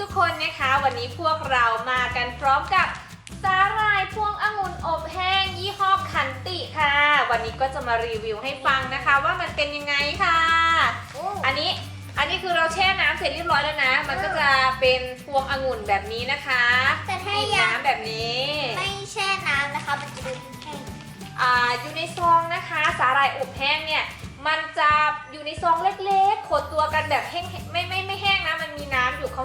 ทุกๆ คนนะคะ วันนี้พวกเรามากันพร้อมกับสาหร่ายพวงองุ่นอบแห้งยี่ห้อคันติค่ะ วันนี้ก็จะมารีวิวให้ฟังนะคะว่ามันเป็นยังไงค่ะ อันนี้อันนี้คือเราแช่น้ำเสร็จเรียบร้อยแล้วนะ มันก็จะเป็นพวงองุ่นแบบนี้นะคะแต่ถ้าบีบยัง น้ำแบบนี้ ไม่แช่น้ำนะคะ มันจะเป็นแห้งอ่าอยู่ในซองนะคะ สาหร่ายอบแห้งเนี่ยมันจะอยู่ในซองเล็กๆขดตัวกันแบบแห้งไม่ไม่ไม่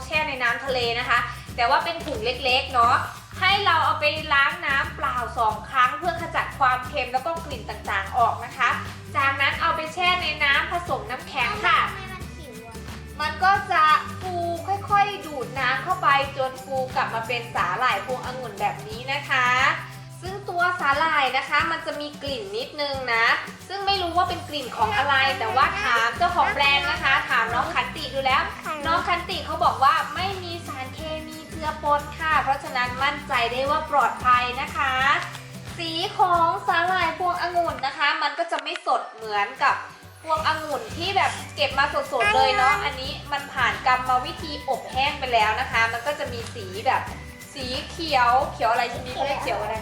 แช่ในน้ำทะเลนะคะ แต่ว่าเป็นถุงเล็กๆเนาะให้เราเอาไปล้างน้ำเปล่าสองครั้ง เพื่อขจัดความเค็มแล้วก็กลิ่นต่างๆออกนะคะ จากนั้นเอาไปแช่ในน้ำผสมน้ำแข็งค่ะ มันก็จะฟูค่อยๆ ดูดน้ำเข้าไปจนฟูกลับมาเป็นสาหร่ายพวงองุ่นแบบนี้นะคะ ตัวสาหร่ายนะคะ มันจะมีกลิ่นนิดนึงนะ ซึ่งไม่รู้ว่าเป็นกลิ่นของอะไร แต่ว่าถามเจ้าของแบรนด์นะคะ ถามน้องคันติดูแล้ว น้องคันติเขาบอกว่าไม่มีสารเคมีเจือปนค่ะ เพราะฉะนั้นมั่นใจได้ว่าปลอดภัยนะคะ สีของสาหร่ายพวงองุ่นนะคะ มันก็จะไม่สดเหมือนกับพวงองุ่นที่แบบเก็บมาสดๆเลยเนาะ อันนี้มันผ่านกรรมวิธีอบแห้งไปแล้วนะคะ มันก็จะมีสีแบบสีเขียว เขียวอะไรชนิดเรียกเขียวอะไร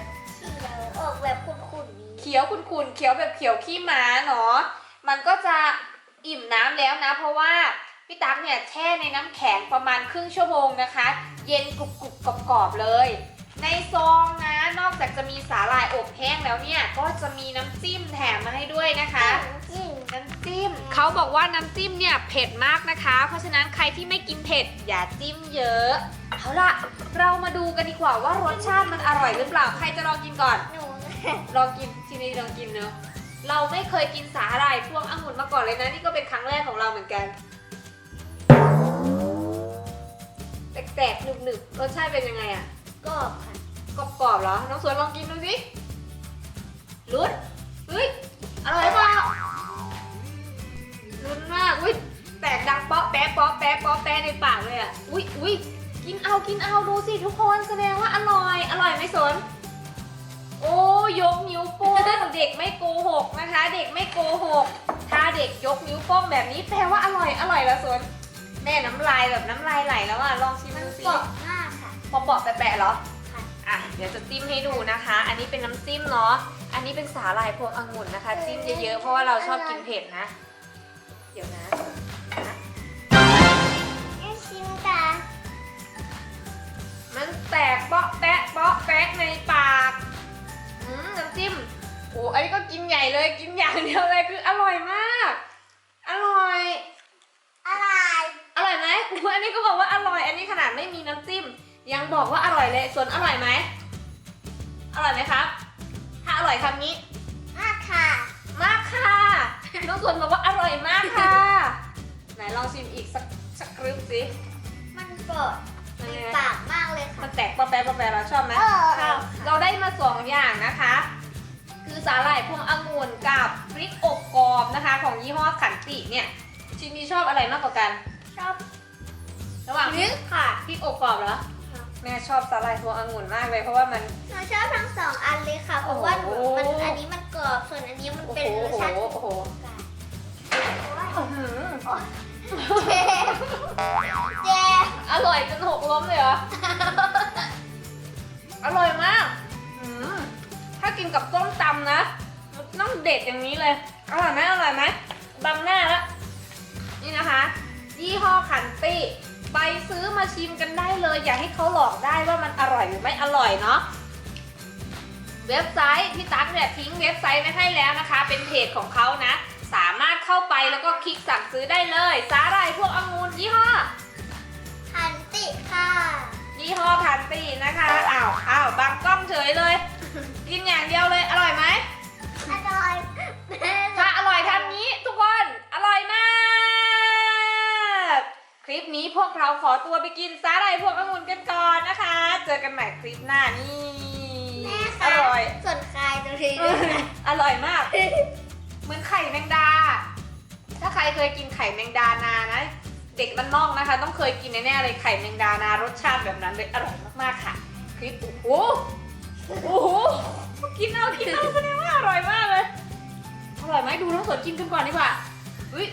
แบบขุ่นๆนี้เขียวขุ่นๆเขียวแบบเขียวขี้ม้าเนาะมันก็จะอิ่มน้ำแล้วนะ เพราะว่าพี่ตั๊กเนี่ยแช่ในน้ำแข็งประมาณครึ่งชั่วโมงนะคะ เย็นกรุบกรุบๆกรอบๆเลย ในซองนะนอกจากจะมีสาหร่ายอบแห้งแล้วเนี่ยก็จะมีน้ำจิ้มแถมมาให้ด้วยนะคะจริงน้ำจิ้มเขาบอกว่าน้ำจิ้มเนี่ยเผ็ดมากนะคะ เพราะฉะนั้นใครที่ไม่กินเผ็ดอย่าจิ้มเยอะเอาล่ะ เรามาดูกันดีกว่าว่ารสชาติมันอร่อยหรือเปล่าใครจะลองกินก่อนหนู ลองกินทีนี้ลองกินเนอะเราไม่เคยกินสาหร่ายพวงองุ่นมาก่อนเลยนะนี่ก็เป็นครั้งแรกของเราเหมือนกันแตกๆหนึบๆรสชาติเป็นยังไงอะกรอบค่ะกรอบๆเหรอน้องสวนลองกินดูสิลุ้นเฮ้ยอร่อยเปล่าลุ้นมากอุ้ยแตกดังเปาะแป๊ะเปาะแป๊ะเปาะแป๊ะในปากเลยอะอุ้ยอุ้ยกินเอากินเอาดูสิทุกคนแสดงว่าอร่อย อร่อยไหมสนโอ้ ยกนิ้วโป้งเด็กไม่โกหกนะคะ เด็กไม่โกหก ถ้าเด็กยกนิ้วโป้งแบบนี้แปลว่าอร่อยอร่อยแล้วสนแม่น้ำลายแบบน้ำลายไหลแล้วอะลองชิมมันดูสิกรอบมากค่ะปอๆแปะๆเหรอค่ะอะเดี๋ยวจะจิ้มให้ดูนะคะ อันนี้เป็นน้ำจิ้มเนาะอันนี้เป็นสาหร่ายพวงองุ่นนะคะ จิ้มเยอะๆเพราะว่าเราชอบกินเผ็ดนะ เดี๋ยวนะให้ชิมกันมันแตกเปาะแปะเปาะแปะในปากอืมน้ำจิ้ม โอ้อันนี้ก็กินใหญ่เลยกินอย่างเดียวเลยคืออร่อยมาก อร่อยอะไรอร่อยไหมอุ๊ยอันนี้ก็บอกว่าอร่อย อันนี้ขนาดไม่มีน้ำจิ้ม ยังบอกว่าอร่อยเลย ส่วนอร่อยไหมอร่อยไหมครับ ถ้าอร่อยคำนี้ มากค่ะ มากค่ะน้องส่วนบอกว่าอร่อยมากค่ะ ไหนลองชิมอีกสักสักกรึบสิมันกรอบมันในยังไงปากมากเลยค่ะ มันแตกปะแปะปะแปะเราชอบไหมเออชอบเราได้มาสองอย่างนะคะคือ สาหร่ายพวงองุ่นกับพริกอบกรอบนะคะ ของยี่ห้อขันติเนี่ยชินนี่ชอบอะไรมากกว่ากัน ชอบระหว่างพริกค่ะพริกอบกรอบเหรอแม่ชอบสาหร่ายพวงองุ่นมากเลยเพราะว่ามัน หนูชอบทั้งสองอันเลยค่ะ เพราะว่าหนูโอ้โหมันอันนี้มันกรอบส่วนอันนี้มันโอ้เป็นโหรสชาติโอ้โหโอ้อื้อหือเจ็บเจ็บอร่อยจนหกล้มเลยเหรอ อร่อยมากอืมถ้ากินกับส้มตำนะ ต้องเด็ดอย่างนี้เลย อร่อยไหมอร่อยไหมบังหน้าแล้วนี่นะคะ ยี่ห้อขันตี้ไปซื้อมาชิมกันได้เลย อย่าให้เขาหลอกได้ว่ามันอร่อยหรือไม่อร่อยเนาะเว็บไซต์พี่ตั๊กเนี่ยทิ้งเว็บไซต์ไว้ให้แล้วนะคะ เป็นเพจของเขานะ สามารถเข้าไปแล้วก็คลิกสั่งซื้อได้เลย สาหร่ายพวกองุ่นยี่ห้อหันติค่ะ ยี่ห้อพันตีนะคะอ้าวอ้าวบางกล้องเฉยเลย กินอย่างเดียวเลยอร่อย ขอตัวไปกินสาหร่ายพวกองุ่นกันก่อนนะคะ เจอกันใหม่คลิปหน้านี่แม่อคะร่อย ส่วนคลายตรงนี้ด้วยค่ะอร่อยมาก เหมือนไข่แมงดา ถ้าใครเคยกินไข่แมงดานานะ เด็กบ้านนอกนะคะ ต้องเคยกินแน่ๆเลยไข่แมงดานารสชาติแบบนั้นเลยอร่อยมากๆค่ะ คลิปโอ้โหโอ้โหกินเอากินเอาแสดงว่าอร่อยมากเลย อร่อยไหมดูน้องสดกินกันก่อนดีกว่าอุ้ย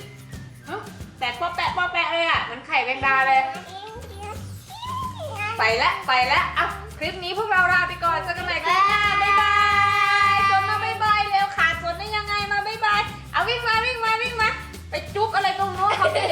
เอ้า แตกปอแปะปอแปะเลยอะเหมือนไข่แมงดาเลย ไปละไปละอะคลิปนี้พวกเราลาไปก่อนเจอกันใหม่คลิปหน้าบ๊ายบายวนมาบ๊ายบายเร็วขาดวนได้ยังไงมาบ๊ายบายเอาวิ่งมาวิ่งมาวิ่งมา ไปจุ๊บอะไรตรงโน้นเขาดิ